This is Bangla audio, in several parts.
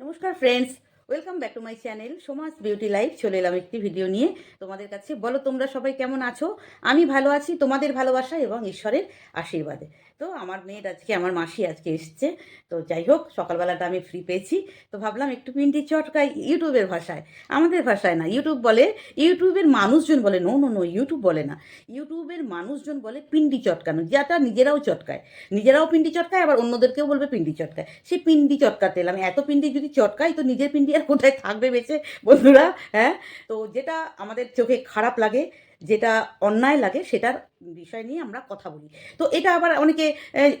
নমস্কার friends welcome back to my channel Samaj beauty life চলে এলাম একটি ভিডিও নিয়ে। তোমাদের কাছে বলো, তোমরা সবাই কেমন আছো? আমি ভালো আছি, তোমাদের ভালোবাসা এবং ঈশ্বরের আশীর্বাদে। তো আমার মেয়ের আজকে, আমার মাসি আজকে এসছে। তো যাই হোক, সকালবেলাটা আমি ফ্রি পেয়েছি। তো ভাবলাম একটু পিন্ডি চটকাই ইউটিউবের ভাষায়। আমাদের ভাষায় না, ইউটিউব বলে, ইউটিউবের মানুষজন বলে নো নো নো ইউটিউব বলে না। ইউটিউবের মানুষজন বলে পিন্ডি চটকানো, যেটা নিজেরাও চটকায়। নিজেরাও পিন্ডি চটকায়, আবার অন্যদেরকেও বলবে পিন্ডি চটকায়। সেই পিন্ডি চটকাতে এলাম। এত পিন্ডি যদি চটকাই তো নিজের পিন্ডি কোথায় থাকবে বেঁচে বন্ধুরা হ্যাঁ? তো যেটা আমাদের চোখে খারাপ লাগে যেটা অন্যায় লাগে সেটার বিষয় নিয়ে আমরা কথা বলি। তো এটা আবার অনেকে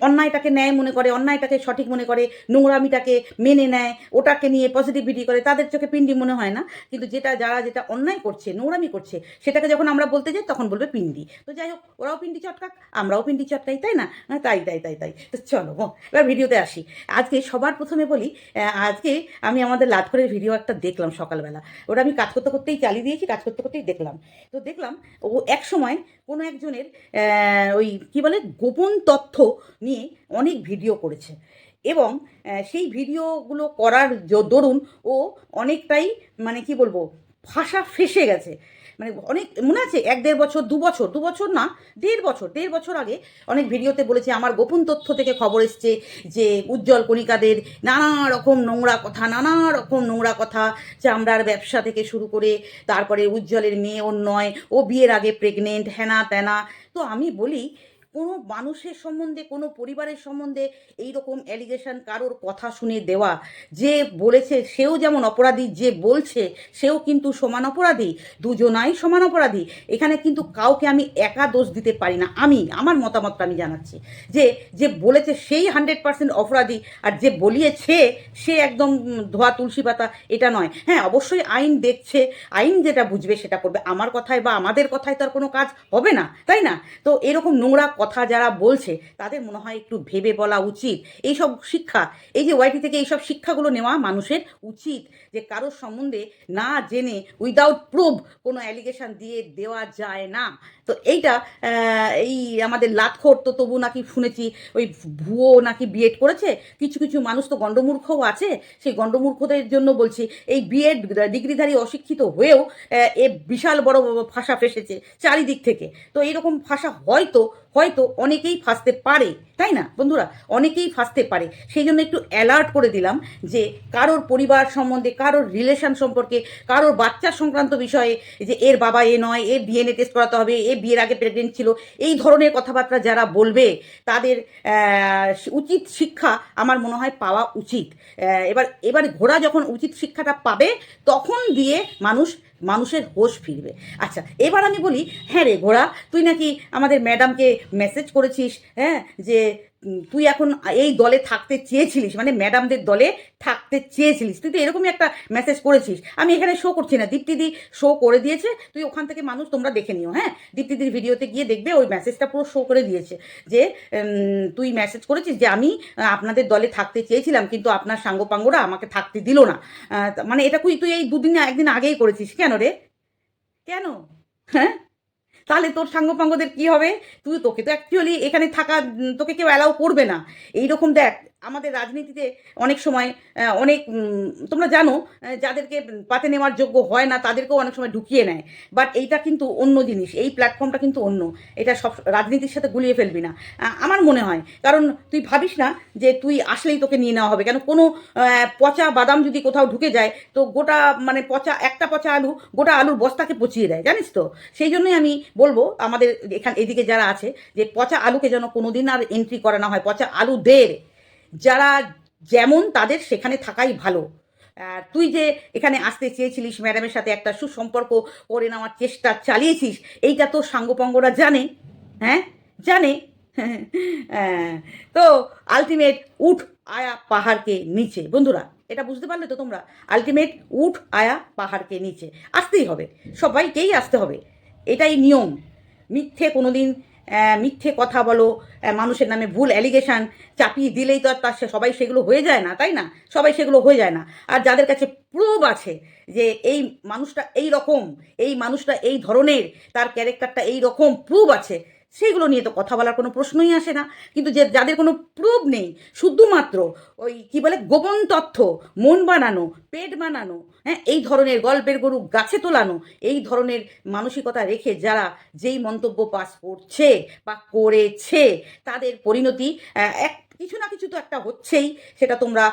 অন্যায়টাকে ন্যায় মনে করে অন্যায়টাকে সঠিক মনে করে নোংরামিটাকে মেনে নেয় ওটাকে নিয়ে পজিটিভিটি করে তাদের চোখে পিন্ডি মনে হয় না। কিন্তু যেটা যারা যেটা অন্যায় করছে নোংরামি করছে সেটাকে যখন আমরা বলতে যাই তখন বলবে পিন্ডি তো যাই হোক ওরাও পিন্ডি চটকাক আমরাও পিন্ডি চটকাই তাই না? হ্যাঁ, তাই তাই তাই তাই। তো চলো এবার ভিডিওতে আসি। আজকে সবার প্রথমে বলি আজকে আমি আমাদের লাটখরের ভিডিও একটা দেখলাম সকালবেলা। ওটা আমি কাজ করতে করতেই চালিয়ে দিয়েছি কাজ করতে করতেই দেখলাম। তো দেখলাম ও এক সময় কোনো একজনের ওই কি বলে, গোপন তথ্য নিয়ে অনেক ভিডিও করেছে। এবং সেই ভিডিওগুলো করার দরুন ও অনেকটাই মানে কি বলব, ভাষা ফেসে গেছে। মানে অনেক মনে আছে? এক দেড় বছর, দু বছর দু বছর না, দেড় বছর দেড় বছর আগে অনেক ভিডিওতে বলেছে, আমার গোপন তথ্য থেকে খবর এসছে যে উজ্জ্বল কণিকাদের নানা রকম নোংরা কথা, নানা রকম নোংরা কথা, চামড়ার ব্যবসা থেকে শুরু করে তারপরে উজ্জ্বলের মেয়ে ওর নয় ও বিয়ের আগে প্রেগনেন্ট হ্যানা ত্যানা তো আমি বলি কোনো মানুষের সম্বন্ধে, কোনো পরিবারের সম্বন্ধে এই রকম অ্যালিগেশন কারোর কথা শুনে দেওয়া, যে বলেছে সেও যেমন অপরাধী, যে বলছে সেও কিন্তু সমান অপরাধী, দুজনাই সমান অপরাধী। এখানে কিন্তু কাউকে আমি একা দোষ দিতে পারি না। আমি, আমার মতামতটা আমি জানাচ্ছি। যে যে বলেছে সেই হান্ড্রেড পার্সেন্ট অপরাধী আর যে বলিয়েছে সে একদম ধোয়া তুলসী পাতা, এটা নয়। হ্যাঁ অবশ্যই আইন দেখছে, আইন যেটা বুঝবে সেটা করবে। আমার কথায় বা আমাদের কথায় তো আর কোনো কাজ হবে না, তাই না? তো এরকম নোংরা কথা যারা বলছে, তাদের মনে হয় একটু ভেবে বলা উচিত। এইসব শিক্ষা, এই যে ওয়াইটি থেকে এইসব শিক্ষাগুলো নেওয়া মানুষের উচিত, যে কারোর সম্বন্ধে না জেনে উইদাউট প্রুভ কোনো অ্যালিগেশন দিয়ে দেওয়া যায় না। তো এইটা এই আমাদের লাতখোর তো তবু নাকি শুনেছি, ওই ভুয়ো নাকি বিএড করেছে, কিছু কিছু মানুষ তো গণ্ডমূর্খও আছে, সেই গণ্ডমূর্খদের জন্য বলছি, এই বিএড ডিগ্রিধারী অশিক্ষিত হয়েও এ বিশাল বড় ভাষা ফেসেছে চারিদিক থেকে। তো এইরকম ভাষা হয়তো হয়তো অনেকেই ফাঁসতে পারে, তাই না? বন্ধুরা, অনেকেই ফাঁসতে পারে। সেই জন্য একটু অ্যালার্ট করে দিলাম যে কারোর পরিবার সম্বন্ধে, কারোর রিলেশন সম্পর্কে, কারোর বাচ্চা সংক্রান্ত বিষয়ে যে এর বাবা এ নয় এ ডিএনএ টেস্ট করাতে হবে, এ বিয়ের আগে প্রেগনেন্ট ছিল, এই ধরনের কথাবার্তা যারা বলবে, তাদের উচিত শিক্ষা আমার মনে হয় পাওয়া উচিত। এবার এবার ঘোড়া যখন উচিত শিক্ষাটা পাবে, তখন দিয়ে মানুষ মানুষের হোশ ফিরবে। আচ্ছা এবার আমি বলি হ্যাঁ রে ঘোড়া, তুই নাকি আমাদের ম্যাডামকে মেসেজ করেছিস হ্যাঁ যে তুই এখন এই দলে থাকতে চেয়েছিলিস মানে ম্যাডামদের দলে থাকতে চেয়েছিলিস, তুই তো এরকমই একটা মেসেজ করেছিস। আমি এখানে শো করছি না, দীপ্তিদি শো করে দিয়েছে, তুই ওখান থেকে মানুষ তোমরা দেখে নিও হ্যাঁ? দীপ্তিদির ভিডিওতে গিয়ে দেখবে ওই মেসেজটা পুরো শো করে দিয়েছে যে তুই মেসেজ করেছিস যে, আমি আপনাদের দলে থাকতে চেয়েছিলাম, কিন্তু আপনার সাঙ্গপাঙ্গরা আমাকে থাকতে দিল না। মানে এটা তুই তুই এই দুদিন একদিন আগেই করেছিস, কেন রে? কেন? হ্যাঁ? তাহলে তোর সাঙ্গপাঙ্গদের কি হবে? তুই তোকে তো অ্যাকচুয়ালি এখানে থাকা তোকে কেউ অ্যালাউ করবে না। এইরকম দেখ আমাদের রাজনীতিতে অনেক সময় অনেক তোমরা জানো যাদেরকে পাতে নেওয়ার যোগ্য হয় না, তাদেরকেও অনেক সময় ঢুকিয়ে নেয়। বাট এইটা কিন্তু অন্য জিনিস, এই প্ল্যাটফর্মটা কিন্তু অন্য। এটা সব রাজনীতির সাথে গুলিয়ে ফেলবি না। আমার মনে হয়, কারণ তুই ভাবিস না যে তুই আসলেই তোকে নিয়ে নেওয়া হবে। কেন কোনো পচা বাদাম যদি কোথাও ঢুকে যায়, তো গোটা মানে পচা, একটা পচা আলু, গোটা আলুর বস্তাকে পচিয়ে দেয়, জানিস তো? সেই জন্যই আমি বলব, আমাদের এখান, এদিকে যারা আছে, যে পচা আলুকে যেন কোনোদিন আর এন্ট্রি করা না হয়, পচা আলুদের যারা যেমন তাদের সেখানে থাকাই ভালো। তুই যে এখানে আসতে চেয়েছিলিস ম্যাডামের সাথে একটা সুসম্পর্ক করে নেওয়ার চেষ্টা চালিয়েছিস, এইটা তো সাঙ্গপঙ্গরা জানে হ্যাঁ? জানে। তো আলটিমেট উঠ আয়া পাহাড়কে নিচে। বন্ধুরা, এটা বুঝতে পারলে তো তোমরা আলটিমেট উঠ আয়া পাহাড়কে নিচে। আসতেই হবে, সবাইকেই আসতে হবে। এটাই নিয়ম। মিথ্যে কোনোদিন মিথ্যে কথা বলো মানুষের নামে ভুল অ্যালিগেশান চাপিয়ে দিলেই তো আর তার সবাই সেগুলো হয়ে যায় না, তাই না? সবাই সেগুলো হয়ে যায় না। আর যাদের কাছে প্রুভ আছে যে এই মানুষটা এই রকম, এই মানুষটা এই ধরনের, তার ক্যারেক্টারটা এই রকম প্রুভ আছে সেইগুলো নিয়ে তো কথা বলার কোনো প্রশ্নই আসে না। কিন্তু যে যাদের কোনো প্রুফ নেই, শুধুমাত্র ওই কি বলে গোপন তথ্য, মন বানানো, পেট বানানো হ্যাঁ এই ধরনের গল্পের গরু গাছে তোলানো, এই ধরনের মানসিকতা রেখে যারা যেই মন্তব্য পাস করছে বা করেছে, তাদের পরিণতি এক কিছু না কিছু তো একটা হচ্ছেই সেটা তোমরা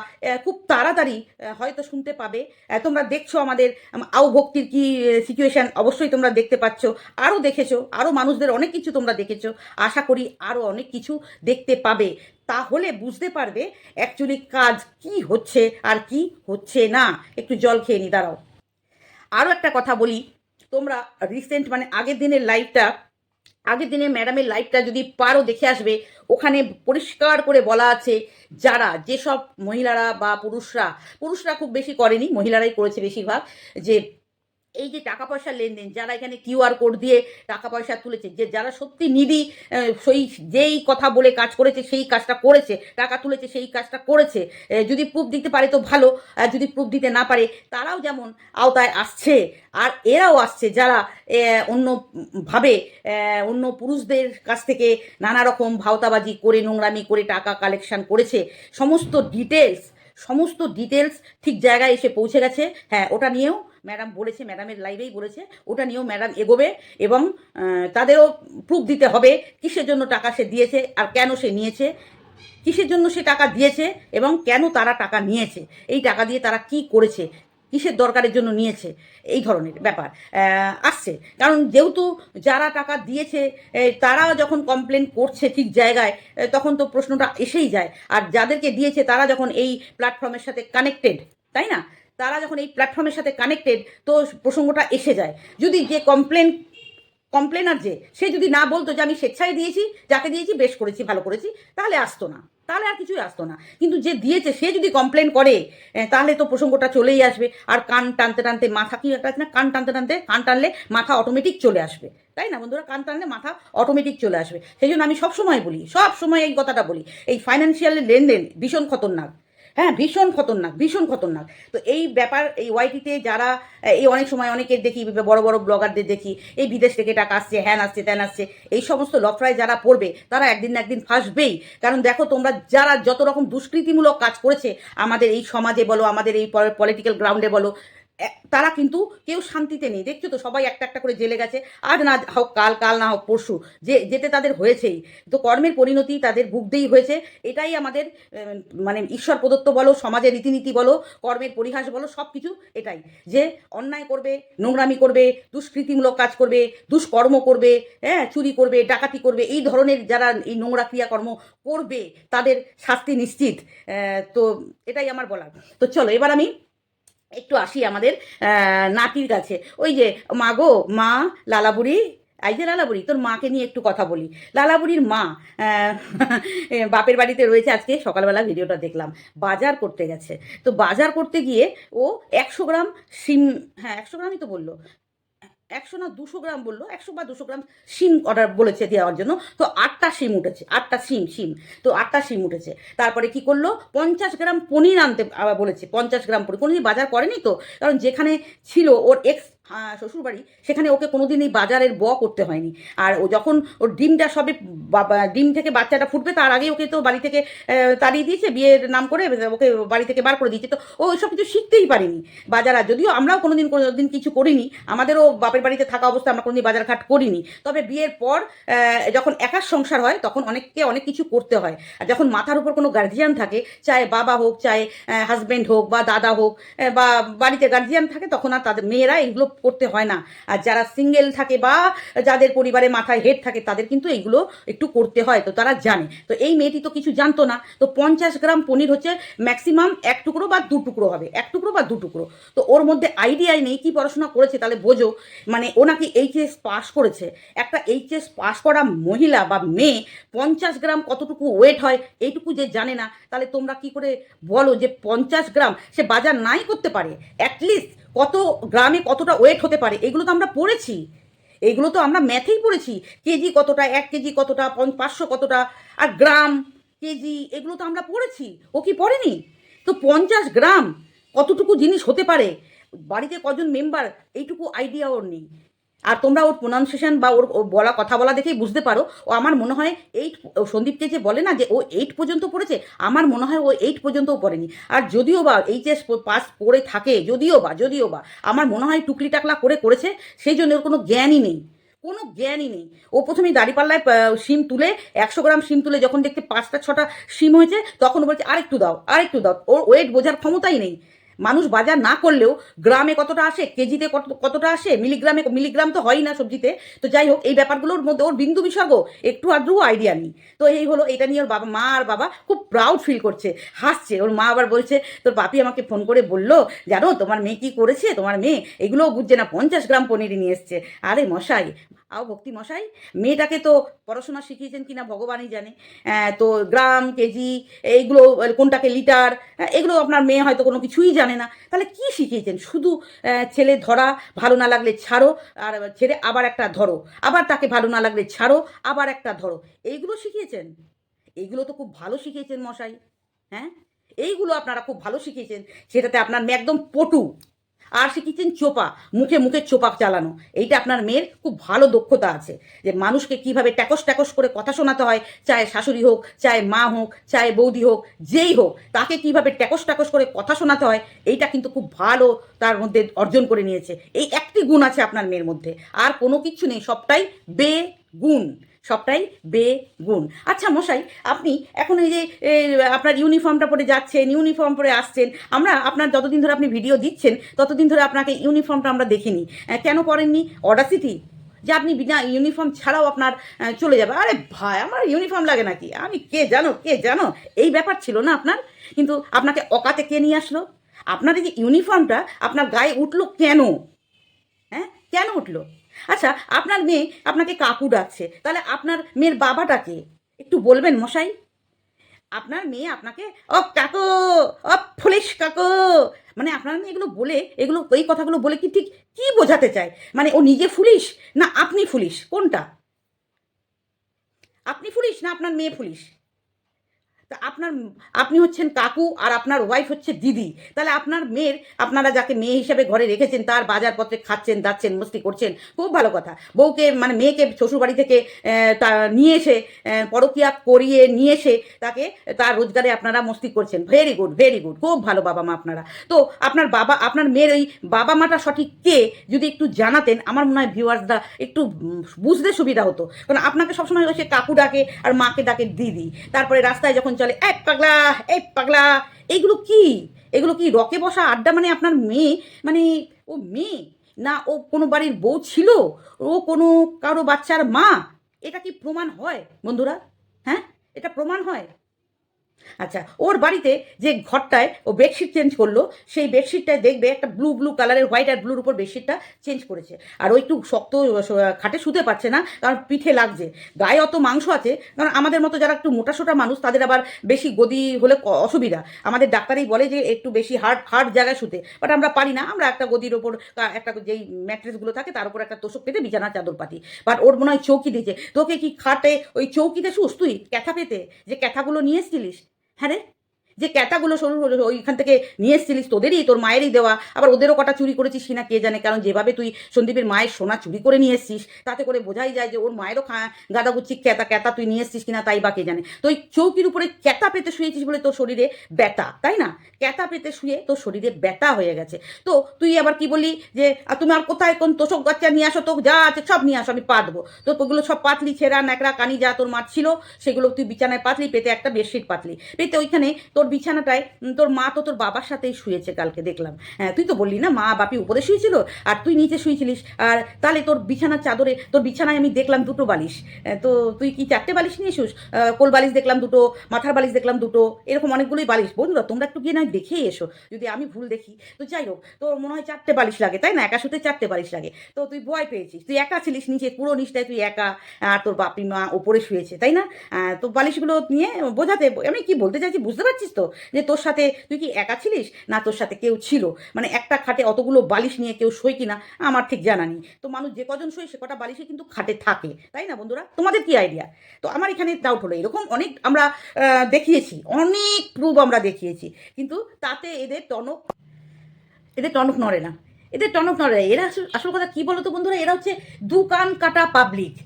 খুব তাড়াতাড়ি হয়তো শুনতে পাবে। তোমরা দেখছ আমাদের আম, আউ ভক্তির কি সিচুয়েশন অবশ্যই তোমরা দেখতে পাচ্ছ আরও দেখেছ আরও মানুষদের অনেক কিছু তোমরা দেখেছ আশা করি আরও অনেক কিছু দেখতে পাবে। তাহলে বুঝতে পারবে অ্যাকচুয়ালি কাজ কি হচ্ছে আর কি হচ্ছে না। একটু জল খেয়ে নি দাঁড়াও। আরও একটা কথা বলি তোমরা রিসেন্ট মানে আগের দিনের লাইভটা আগের দিনে ম্যাডামের লাইভটা যদি পারো দেখে আসবে, ওখানে পরিষ্কার করে বলা আছে যারা, যেসব মহিলারা বা পুরুষরা পুরুষরা খুব বেশি করেনি, মহিলারাই করেছে বেশিরভাগ, যে এই যে টাকা পয়সার লেনদেন যারা এখানে কিউআর কোড দিয়ে টাকা পয়সা তুলেছে যে যারা সত্যি নিডি সেই যেই কথা বলে কাজ করেছে সেই কাজটা করেছে টাকা তুলেছে সেই কাজটা করেছে যদি প্রুফ দিতে পারে তো ভালো যদি প্রুফ দিতে না পারে তারাও যেমন আওতায় আসছে আর এরাও আসছে যারা আহ, অন্য ভাবে অন্য পুরুষদের কাছ থেকে নানা রকম ভাওতাবাজি করে নোংরামি করে টাকা কালেকশন করেছে সমস্ত ডিটেলস সমস্ত ডিটেলস ঠিক জায়গায় এসে পৌঁছে গেছে। হ্যাঁ ওটা নিয়েও ম্যাডাম বলেছে, ম্যাডামের লাইভেই বলেছে, ওটা নিয়েও ম্যাডাম এগোবে এবং তাদেরও প্রুফ দিতে হবে কিসের জন্য টাকা সে দিয়েছে আর কেন সে নিয়েছে, কিসের জন্য সে টাকা দিয়েছে এবং কেন তারা টাকা নিয়েছে, এই টাকা দিয়ে তারা কি করেছে, কিসের দরকারের জন্য নিয়েছে, এই ধরনের ব্যাপার আসছে। কারণ যেহেতু যারা টাকা দিয়েছে তারা যখন কমপ্লেন করছে ঠিক জায়গায় তখন তো প্রশ্নটা এসেই যায়। আর যাদেরকে দিয়েছে, তারা যখন এই প্ল্যাটফর্মের সাথে কানেক্টেড তাই না? তারা যখন এই প্ল্যাটফর্মের সাথে কানেক্টেড তো প্রসঙ্গটা এসে যায়। যদি যে কমপ্লেন কমপ্লেনার যে, সে যদি না বলতো যে, আমি স্বেচ্ছায় দিয়েছি, যাকে দিয়েছি, বেশ করেছি, ভালো করেছি, তাহলে আসতো না। তাহলে আর কিছুই আসতো না। কিন্তু যে দিয়েছে, সে যদি কমপ্লেন করে তাহলে তো প্রসঙ্গটা চলেই আসবে। আর কান টানতে টানতে মাথা কি একটা আছে না? কান টানতে টানতে, কান টানলে মাথা অটোমেটিক চলে আসবে। তাই না বন্ধুরা? কান টানলে মাথা অটোমেটিক চলে আসবে। সেই জন্য আমি সবসময় বলি সব সময় এই কথাটা বলি। এই ফাইন্যান্সিয়াল লেনদেন ভীষণ খতরনাক। হ্যাঁ ভীষণ খতরনাক ভীষণ খতরনাক। তো এই ব্যাপার, এই ওয়াইটিতে যারা, এই অনেক সময় অনেকের দেখি, বড় বড় ব্লগারদের দেখি, এই বিদেশ থেকে টাকা আসছে, হ্যান আসছে, ত্যান আসছে, এই সমস্ত লফড়ায় যারা পড়বে, তারা একদিন না একদিন ফাঁসবেই। কারণ দেখো, তোমরা যারা যত রকম দুষ্কৃতিমূলক কাজ করেছে, আমাদের এই সমাজে বলো, আমাদের এই পলিটিক্যাল গ্রাউন্ডে বলো তারা কিন্তু কেউ শান্তিতে নেই। দেখছ তো, সবাই একটা একটা করে জেলে গেছে। আজ না হোক, কাল কাল না হোক, পরশু, যে, যেতে তাদের হয়েছেই। তো কর্মের পরিণতি তাদের ভুগতেই হয়েছে। এটাই আমাদের মানে ঈশ্বর প্রদত্ত বলো, সমাজের রীতিনীতি বলো, কর্মের পরিহাস বলো সব কিছু এটাই। যে অন্যায় করবে, নোংরামি করবে, দুষ্কৃতিমূলক কাজ করবে, দুষ্কর্ম করবে হ্যাঁ চুরি করবে, ডাকাতি করবে, এই ধরনের যারা এই নোংরা ক্রিয়াকর্ম করবে, তাদের শাস্তি নিশ্চিত। তো এটাই আমার বলার। তো চলো, এবার আমি একটু আসি আমাদের নাতির কাছে। ওই যে, মা গো, মা, লালাবুড়ি, এই যে লালাবুড়ি, তোর মাকে নিয়ে একটু কথা বলি। লালাবুড়ির মা বাপের বাড়িতে রয়েছে আজকে, সকালবেলা ভিডিওটা দেখলাম। বাজার করতে গেছে। তো বাজার করতে গিয়ে ও একশো গ্রাম সিম হ্যাঁ একশো গ্রামই তো বলল। একশো না দুশো গ্রাম বলল, একশো বা দুশো গ্রাম সিম অর্ডার বলেছে দেওয়ার জন্য। তো আটটা সিম উঠেছে, আটটা সিম সিম তো আটটা সিম উঠেছে। তারপরে কি করল? পঞ্চাশ গ্রাম পনির আনতে বলেছে, পঞ্চাশ গ্রাম পনির। কোনোদিন বাজার করেনি তো? কারণ যেখানে ছিল ওর এক্স শ্বশুরবাড়ি, সেখানে ওকে কোনোদিন এই বাজারের ব করতে হয়নি। আর ও যখন ওর ডিমটা সবে ডিম থেকে বাচ্চাটা ফুটবে, তার আগেই ওকে তো বাড়ি থেকে তাড়িয়ে দিয়েছে, বিয়ের নাম করে ওকে বাড়ি থেকে বার করে দিয়েছে। তো ও ওইসব কিছু শিখতেই পারিনি বাজার, আর যদিও আমরাও কোনোদিন কোনোদিন কিছু করিনি, আমাদেরও বাপের বাড়িতে থাকা অবস্থায় আমরা কোনোদিন বাজার ঘাট করিনি। তবে বিয়ের পর যখন একার সংসার হয়, তখন অনেককে অনেক কিছু করতে হয়। আর যখন মাথার উপর কোনো গার্জিয়ান থাকে চাहे বাবা হোক চাহে হাজব্যান্ড হোক বা দাদা হোক বা বাড়িতে গার্জিয়ান থাকে, তখন আর তাদের মেয়েরা এগুলো করতে হয় না। আর যারা সিঙ্গেল থাকে বা যাদের পরিবারে মাথায় হেড থাকে, তাদের কিন্তু এইগুলো একটু করতে হয়, তো তারা জানে। তো এই মেয়েটি তো কিছু জানতো না। তো পঞ্চাশ গ্রাম পনির হচ্ছে ম্যাক্সিমাম এক টুকরো বা দু টুকরো হবে। এক টুকরো বা দু টুকরো। তো ওর মধ্যে আইডিয়াই নেই কি পড়াশোনা করেছে, তাহলে বোঝো। মানে ও নাকি এইচএস পাস করেছে। একটা এইচএস পাস করা মহিলা বা মেয়ে পঞ্চাশ গ্রাম কতটুকু ওয়েট হয়, এইটুকু যে জানে না, তাহলে তোমরা কি করে বলো যে পঞ্চাশ গ্রাম সে বাজার নাই করতে পারে? অ্যাটলিস্ট কত গ্রামে কতটা ওয়েট হতে পারে, এগুলো তো আমরা পড়েছি। এগুলো তো আমরা ম্যাথেই পড়েছি। কেজি কতটা, এক কেজি কতটা পাঁচশো কতটা, আর গ্রাম, কেজি, এগুলো তো আমরা পড়েছি। ও কি পড়েনি? তো পঞ্চাশ গ্রাম কতটুকু জিনিস হতে পারে? বাড়িতে কজন মেম্বার এইটুকু আইডিয়া ওর নেই। আর তোমরা ওর প্রোনাউন্সিয়েশন বা ওর বলা, কথা বলা দেখেই বুঝতে পারো। ও আমার মনে হয় এইট সন্দীপকে যে বলে না যে ও এইট পর্যন্ত পড়েছে, আমার মনে হয় ও এইট পর্যন্তও পড়েনি। আর যদিও বা এইচএস পাস পড়ে থাকে, যদিও বা যদিও বা, আমার মনে হয় টুকলি টাকলা করে করেছে, সেই জন্য ওর কোনো জ্ঞানই নেই। কোনো জ্ঞানই নেই। ও প্রথমেই দাড়িপাল্লায় শিম তুলে, একশো গ্রাম সিম তুলে যখন দেখতে পাঁচটা, ছটা সিম হয়েছে, তখন বলছে, আরেকটু দাও আরেকটু দাও। ওর ওয়েট বোঝার ক্ষমতাই নেই। মানুষ বাজার না করলেও গ্রামে কতটা আসে, কেজিতে কত, কতটা আসে, মিলিগ্রামে, মিলিগ্রাম তো হয়ই না সবজিতে। তো যাই হোক, এই ব্যাপারগুলোর মধ্যে ওর বিন্দু বিসর্গ, একটু আদ্রু আইডিয়া নেই। তো এই হলো, এটা নিয়ে ওর বাবা, মা আর বাবা খুব প্রাউড ফিল করছে, হাসছে। ওর মা আবার বলছে, তোর বাপি আমাকে ফোন করে বলল, জানো, তোমার মেয়ে কি করেছে? তোমার মেয়ে, এগুলোও বুঝছে না, পঞ্চাশ গ্রাম পনির নিয়ে এসছে। আরে মশাই আও ভক্তি মশাই মেয়েটাকে তো পড়াশোনা শিখিয়েছেন কিনা ভগবানই জানে। তো গ্রাম, কেজি, এইগুলো, কোনটাকে লিটার এগুলো আপনার মেয়ে হয়তো কোনো কিছুই জানে না। তাহলে কি শিখিয়েছেন? শুধু ছেলে ধরা, ভালো না লাগলে ছাড়ো, আর ছেড়ে আবার একটা ধরো, আবার তাকে ভালো না লাগলে ছাড়ো, আবার একটা ধরো। এইগুলো শিখিয়েছেন? এইগুলো তো খুব ভালো শিখিয়েছেন মশাই হ্যাঁ? এইগুলো আপনারা খুব ভালো শিখিয়েছেন। সেটাতে আপনার মেয়ে একদম পটু। আর শিখেছেন চোপা? মুখে মুখে চোপা চালানো। এইটা আপনার মেয়ের খুব ভালো দক্ষতা আছে। যে মানুষকে কীভাবে ট্যাকস ট্যাকস করে কথা শোনাতে হয়, চায় শাশুড়ি হোক, চায় মা হোক, চায় বৌদি হোক, যেই হোক, তাকে কীভাবে ট্যাকস ট্যাকস করে কথা শোনাতে হয়, এইটা কিন্তু খুব ভালো তার মধ্যে অর্জন করে নিয়েছে। এই একটি গুণ আছে আপনার মেয়ের মধ্যে। আর কোনো কিছু নেই, সবটাই বে গুণ সবটাই বেগুণ আচ্ছা মশাই, আপনি এখন এই যে আপনার ইউনিফর্মটা পরে যাচ্ছেন, ইউনিফর্ম পরে আসছেন, আমরা আপনার যতদিন ধরে আপনি ভিডিও দিচ্ছেন, ততদিন ধরে আপনাকে ইউনিফর্মটা আমরা দেখিনি। কেন পড়েননি অডাসিটি যে আপনি বিনা ইউনিফর্ম ছাড়াও আপনার চলে যাবে। আরে ভাই, আমার ইউনিফর্ম লাগে নাকি? আমি কে জানো কে জানো? এই ব্যাপার ছিল না আপনার? কিন্তু আপনাকে অকাতে কে নিয়ে আসলো? আপনার এই যে ইউনিফর্মটা আপনার গায়ে উঠল কেন? হ্যাঁ কেন উঠল? আচ্ছা আপনার মেয়ে আপনাকে কাকু ডাকছে। তাহলে আপনার মেয়ের বাবাটাকে একটু বলবেন মশাই। আপনার মেয়ে আপনাকে ও কাকু! ও ফুলিশ কাকু! মানে আপনার মেয়ে এগুলো বলে, এগুলো, এই কথাগুলো বলে কি ঠিক কি বোঝাতে চায়? মানে ও নিজে ফুলিশ না আপনি ফুলিশ কোনটা? আপনি ফুলিশ না আপনার মেয়ে ফুলিশ তা আপনার আপনি হচ্ছেন কাকু আর আপনার ওয়াইফ হচ্ছে দিদি। তাহলে আপনার মেয়ের, আপনারা যাকে মেয়ে হিসেবে ঘরে রেখেছেন, তার বাজারপত্রে খাচ্ছেন, দাচ্ছেন, মস্তি করছেন, খুব ভালো কথা। বউকে মানে মেয়েকে শ্বশুরবাড়ি থেকে তা নিয়ে এসে পরকিয়া করিয়ে নিয়ে এসে তাকে, তার রোজগারে আপনারা মস্তি করছেন। ভেরি গুড ভেরি গুড খুব ভালো বাবা মা আপনারা। তো আপনার বাবা, আপনার মেয়ের ওই বাবা মাটা সঠিক কে, যদি একটু জানাতেন, আমার মনে হয় ভিউয়ার্সরা একটু বুঝতে সুবিধা হতো। কারণ আপনাকে সবসময় সে কাকু ডাকে আর মাকে ডাকে দিদি। তারপরে রাস্তায় যখন চলে এক পাগলা এক পাগলা এইগুলো কি? এগুলো কি রকে বসা আড্ডা? মানে আপনার মেয়ে মানে ও মেয়ে? না, ও কোনো বাড়ির বউ ছিল? ও কোনো, কারও বাচ্চার মা? এটা কি প্রমাণ হয়, বন্ধুরা? হ্যাঁ? এটা প্রমাণ হয়? আচ্ছা ওর বাড়িতে যে ঘরটায় ও বেডশিট চেঞ্জ করল, সেই বেডশিটটায় দেখবে একটা ব্লু ব্লু কালারের হোয়াইট আর ব্লুর উপর বেডশিটটা চেঞ্জ করেছে। আর ও একটু শক্ত খাটে শুতে পারছে না, কারণ পিঠে লাগছে। গায়ে অত মাংস আছে, কারণ আমাদের মতো যারা একটু মোটাসোটা মানুষ, তাদের আবার বেশি গদি হলে অসুবিধা। আমাদের ডাক্তারই বলে যে একটু বেশি হার্ড হার্ড জায়গায় শুতে। বাট আমরা পারি না, আমরা একটা গদির ওপর একটা যেই ম্যাট্রেসগুলো থাকে, তার উপর একটা তোষক পেতে বিছানার চাদর পাতি। বাট ওর মনে হয় চৌকি দিয়েছে। তোকে কি খাটে ওই চৌকিতে শুস তুই, ক্যাথা পেতে? যে ক্যাথাগুলো নিয়ে এসেছিলিস হ্যাঁ রে যে সরু সরু ওইখান থেকে নিয়ে এসেছিলিস তোদেরই, তোর মায়েরই দেওয়া। আবার ওদেরও কটা চুরি করেছিস কিনা কে জানে, কারণ যেভাবে তুই সন্দীপের মায়ের সোনা চুরি করে নিয়ে এসছিস, তাতে করে বোঝাই যায় যে ওর মায়েরও গাদাগুচ্ছি ক্যাতা ক্যাতা তুই নিয়ে এসছিস কিনা তাই বা কে জানে। তো ওই চৌকির উপরে ক্যাতা পেতে শুয়েছিস বলে তোর শরীরে ব্যথা, তাই না? ক্যাতা পেতে শুয়ে তোর শরীরে ব্যথা হয়ে গেছে। তো তুই আবার কি বলি যে তুমি আর কোথায় কোন তোষক বাচ্চা নিয়ে আসো তো যা আছে সব নিয়ে আসো, আমি পাতবো। তো ওগুলো সব পাতলি, ছেঁড়া, ন্যাকড়া, কানি যা তোর মার ছিল, সেগুলো তুই বিছানায় পাতলি, পেতে একটা বেডশিট পাতলি। পেতে ওইখানে তোর বিছানাটায় তোর মা তো তোর বাবার সাথেই শুয়েছে কালকে, দেখলাম। হ্যাঁ তুই তো বললি না, মা বাপি উপরে শুয়েছিল আর তুই নিচে শুয়েছিলিস। আর তাহলে তোর বিছানার চাদরে, তোর বিছানায় আমি দেখলাম দুটো বালিশ। তো তুই কি চারটে বালিশ নিয়ে শুস কোল বালিশ দেখলাম দুটো, মাথার বালিশ দেখলাম দুটো, এরকম অনেকগুলোই বালিশ। বন্ধুরা, তোমরা একটু গিয়ে নয় দেখেই এসো, যদি আমি ভুল দেখি। তো যাই হোক, তোর মনে হয় চারটে বালিশ লাগে, তাই না? একা শুতে চারটে বালিশ লাগে। তো তুই ভয় পেয়েছিস, তুই একা ছিলিস নিচে, পুরো নিচটায় তুই একা, আর তোর বাপি মা ওপরে শুয়েছে, তাই না? তো বালিশগুলো নিয়ে বোঝাতে, আমি কি বলতে চাইছি বুঝতে পারছিস তো? যে তোর সাথে তুই কি একা ছিলিস? না, তোর সাথে কেউ ছিল। মানে একটা খাটে অতগুলো বালিশ নিয়ে কেউ শোয় কিনা, আমার ঠিক জানা নেই। তো মানুষ যে কজন শোয় সে কটা বালিশে কিন্তু খাটে থাকে, তাই না বন্ধুরা? তোমাদের কি আইডিয়া তো আমার এখানে ডাউট হলো, এরকম অনেক আমরা দেখিয়েছি, অনেক প্রুফ আমরা দেখিয়েছি। কিন্তু তাতে এদের টনক এদের টনক নড়ে না। এদের টনক নড়ে, এরা আসল- কথা কি বলতো বন্ধুরা? এরা হচ্ছে দোকান কাটা পাবলিক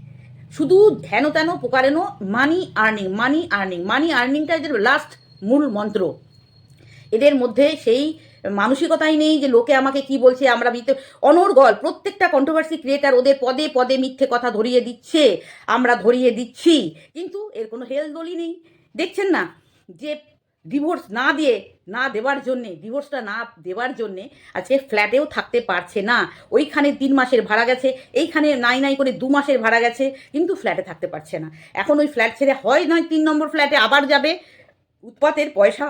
শুধু হেন তেন পোকারেনো মানি আর্নিং মানি আর্নিং মানি আর্নিংটা এদের লাস্ট মূল মন্ত্র। এদের মধ্যে সেই মানসিকতাই নেই যে লোকে আমাকে কি বলছে, আমরা অনর্গল, প্রত্যেকটা কন্ট্রোভার্সি ক্রিয়েটার ওদের পদে পদে মিথ্যে কথা ধরিয়ে দিচ্ছে, আমরা ধরিয়ে দিচ্ছি। কিন্তু এর কোনো হেল দলই নেই। দেখছেন না? যে ডিভোর্স না দিয়ে, না দেওয়ার জন্যে ডিভোর্সটা না দেওয়ার জন্যে আজকে ফ্ল্যাটেও থাকতে পারছে না। ওইখানে তিন মাসের ভাড়া গেছে, এইখানে নাই নাই করে দু মাসের ভাড়া গেছে, কিন্তু ফ্ল্যাটে থাকতে পারছে না। এখন ওই ফ্ল্যাট ছেড়ে হয় নয় তিন নম্বর ফ্ল্যাটে আবার যাবে। উৎপাতের পয়সা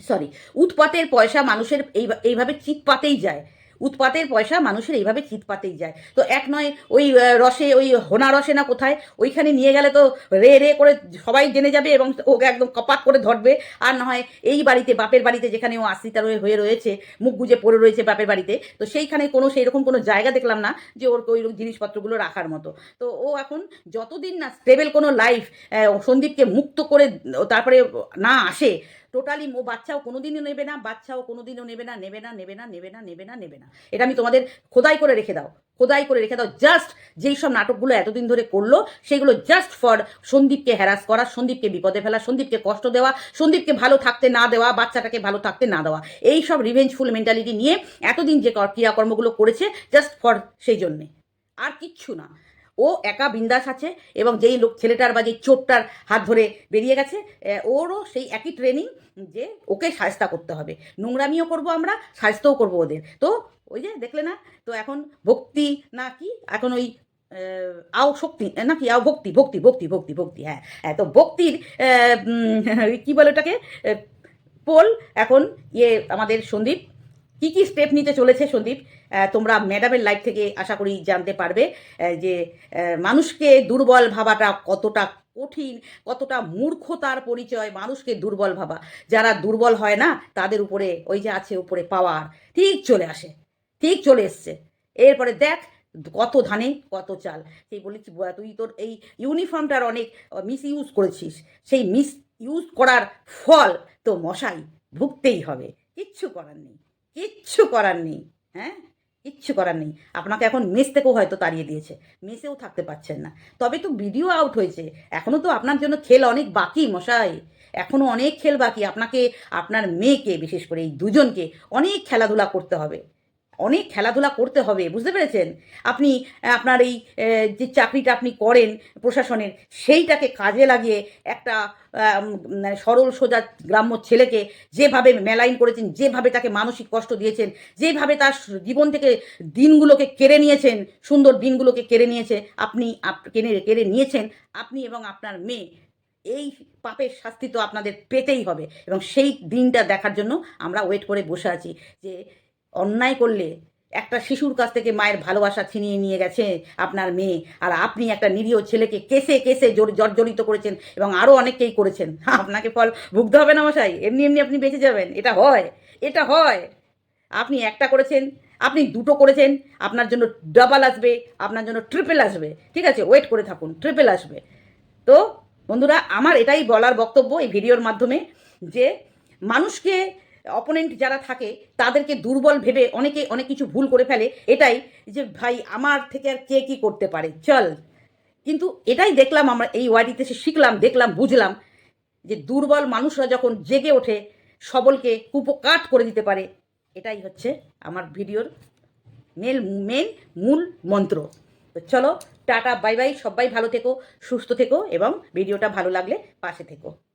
সরি উৎপাতের পয়সা মানুষের এই এইভাবে চিৎপাতেই যায়। উৎপাতের পয়সা মানুষের এইভাবে চিৎপাতেই যায়। তো এক নয় ওই রসে, ওই হোনা রসে না কোথায়, ওইখানে নিয়ে গেলে তো রে রে করে সবাই জেনে যাবে এবং ওকে একদম কপাত করে ধরবে। আর না হয় এই বাড়িতে, বাপের বাড়িতে যেখানে ও আশ্রিতা হয়ে রয়েছে, মুখ গুজে পড়ে রয়েছে বাপের বাড়িতে, তো সেইখানে কোনো সেই রকম কোনো জায়গা দেখলাম না যে ওর ওই জিনিসপত্রগুলো রাখার মতো। তো ও এখন যতদিন না স্টেবল কোনো লাইফ সন্দীপকে মুক্ত করে, তারপরে না আসে টোটালি ও বাচ্চাও কোনোদিনও নেবে না, বাচ্চাও কোনোদিনও নেবে না নেবে না নেবে না নেবে না নেবে না নেবে না। এটা আমি তোমাদের খোদাই করে রেখে দাও, খোদাই করে রেখে দাও। জাস্ট যেই সব নাটকগুলো এতদিন ধরে করল, সেগুলো জাস্ট ফর সন্দীপকে হ্যারাস করা, সন্দীপকে বিপদে ফেলা, সন্দীপকে কষ্ট দেওয়া, সন্দীপকে ভালো থাকতে না দেওয়া, বাচ্চাটাকে ভালো থাকতে না দেওয়া। এই সব রিভেঞ্জফুল মেন্টালিটি নিয়ে এতদিন যে কর- ক্রিয়াকর্মগুলো করেছে জাস্ট ফর সেই জন্যে। আর কিচ্ছু না। ও একা বিন্দাস আছে এবং যেই লোক ছেলেটার বা যেই চোরটার হাত ধরে বেরিয়ে গেছে ওরও সেই একই ট্রেনিং যে ওকে সাজতা করতে হবে। নোংরামিও করব আমরা সাজতাও করব ওদের। তো ওই যে দেখলে না, তো এখন ভক্তি না কি, এখন ওই আও শক্তি না কি, আও ভক্তি ভক্তি ভক্তি ভক্তি ভক্তি হ্যাঁ হ্যাঁ তো ভক্তির কি বলে ওটাকে পোল এখন ইয়ে আমাদের সন্দীপ কি কি স্টেপ নিতে চলেছে সন্দীপ? তোমরা ম্যাডামের লাইফ থেকে আশা করি জানতে পারবে যে মানুষকে দুর্বল ভাবাটা কতটা কঠিন, কতটা মূর্খতার পরিচয় মানুষকে দুর্বল ভাবা। যারা দুর্বল হয় না, তাদের উপরে, ওই যে আছে উপরে পাওয়ার ঠিক চলে আসে, ঠিক চলে এসছে। এরপরে দেখ, কত ধানে, কত চাল। সেই বলেছি তুই তোর এই ইউনিফর্মটার অনেক মিস ইউজ করেছিস। সেই মিস ইউজ করার ফল তো মশাই ভুগতেই হবে, কিচ্ছু করার নেই। কিচ্ছু করার নেই হ্যাঁ? কিচ্ছু করার নেই। আপনাকে এখন মেস থেকেও হয়তো তাড়িয়ে দিয়েছে। মেসেও থাকতে পারছেন না। তবে তো ভিডিও আউট হয়েছে। এখনও তো আপনার জন্য খেল অনেক বাকি মশাই। এখনও অনেক খেল বাকি। আপনাকে, আপনার মেয়েকে, বিশেষ করে এই দুজনকে অনেক খেলাধুলা করতে হবে। অনেক খেলাধুলা করতে হবে, বুঝতে পেরেছেন? আপনি, আপনার এই যে চাকরিটা আপনি করেন প্রশাসনের, সেইটাকে কাজে লাগিয়ে একটা মানে সরল সোজা গ্রাম্য ছেলেকে যেভাবে মেলাইন করেছেন, যেভাবে তাকে মানসিক কষ্ট দিয়েছেন, যেভাবে তার জীবন থেকে দিনগুলোকে কেড়ে নিয়েছেন, সুন্দর দিনগুলোকে কেড়ে নিয়েছে, আপনি আপ- কেড়ে কেড়ে নিয়েছেন, আপনি এবং আপনার মেয়ে, এই পাপের শাস্তি তো আপনাদের পেতেই হবে এবং সেই দিনটা দেখার জন্য আমরা ওয়েট করে বসে আছি যে অন্যায় করলে একটা শিশুর কাছ থেকে মায়ের ভালোবাসা ছিনিয়ে নিয়ে গেছে আপনার মেয়ে। আর আপনি একটা নিরীহ ছেলেকে কেসে কেসে জর্জরিত করেছেন এবং আরও অনেককেই করেছেন। আপনাকে ফল ভুগতে হবে না মশাই, এমনি এমনি আপনি বেঁচে যাবেন, এটা হয় এটা হয়। আপনি একটা করেছেন, আপনি দুটো করেছেন, আপনার জন্য ডাবল আসবে, আপনার জন্য ট্রিপল আসবে। ঠিক আছে ওয়েট করে থাকুন ট্রিপল আসবে। তো বন্ধুরা, আমার এটাই বলার বক্তব্য এই ভিডিওর মাধ্যমে যে মানুষকে অপোনেন্ট যারা থাকে, তাদেরকে দুর্বল ভেবে অনেকে অনেক কিছু ভুল করে ফেলে। এটাই যে, ভাই, আমার থেকে আর কে কী করতে পারে? চল। কিন্তু এটাই দেখলাম আমরা এই ওয়ার্ডিতে এসে শিখলাম, দেখলাম, বুঝলাম যে, দুর্বল মানুষরা যখন জেগে ওঠে, সবলকে কুপকাট করে দিতে পারে। এটাই হচ্ছে আমার ভিডিওর মেল, মেন মূল মন্ত্র। তো চলো, টাটা, বাই বাই, সবাই ভালো থেকো, সুস্থ থেকো এবং ভিডিওটা ভালো লাগলে পাশে থেকো।